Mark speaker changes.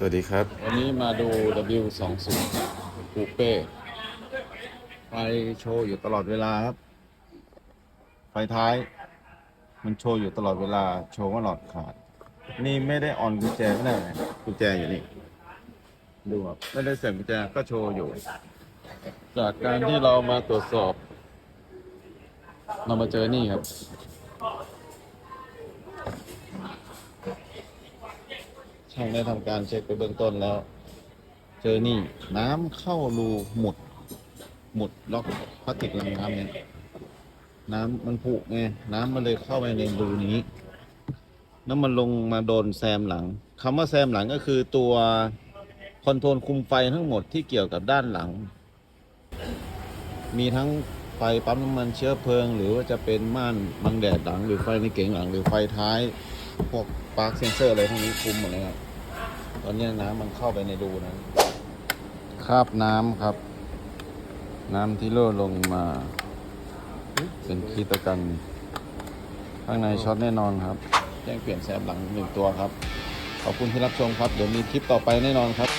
Speaker 1: สวัสดีครับ
Speaker 2: วันนี้มาดู W20 คูเป้ไฟโชว์อยู่ตลอดเวลาครับ ไฟท้าย มันโชว์อยู่ตลอดเวลา โชว์ว่าหลอดขาด นี่ไม่ได้ออนกุญแจไม่ได้เลยกุญแจอยู่นี่ ดูครับไม่ได้เสียบกุญแจก็โชว์อยู่ จากการที่เรามาตรวจสอบ เรามาเจอนี่ครับ ช่างได้ทำการเช็คไปเบื้องต้นแล้ว เจอนี่น้ำเข้ารูหมุด หมุดล็อกพลาสติกรางน้ำเนี่ยน้ำมันผุไงน้ำมันเลยเข้าไปในรูนี้ น้ำมันลงมาโดนแซมหลังคำว่าแซมหลังก็คือตัวคอนโทรลคุมไฟทั้งหมดที่เกี่ยวกับด้านหลัง มีทั้งไฟปั๊มน้ำมันเชื้อเพลิง หรือว่าจะเป็นม่านบังแดดหลัง หรือไฟในเก๋งหลัง หรือไฟท้าย พวกปาร์คเซนเซอร์อะไรพวกนี้คุมหมดเลยครับ อนนี้น้ำมันเข้าไปในรูนั้นคราบน้ำครับ น้ำที่ร่วลงมา เป็นคีตกัน ข้างในช็อตแน่นอนครับ แจ้งเปลี่ยนแซมหลังหนึ่งตัวครับ ขอบคุณที่รับชมครับ เดี๋ยวมีคลิปต่อไปแน่นอนครับ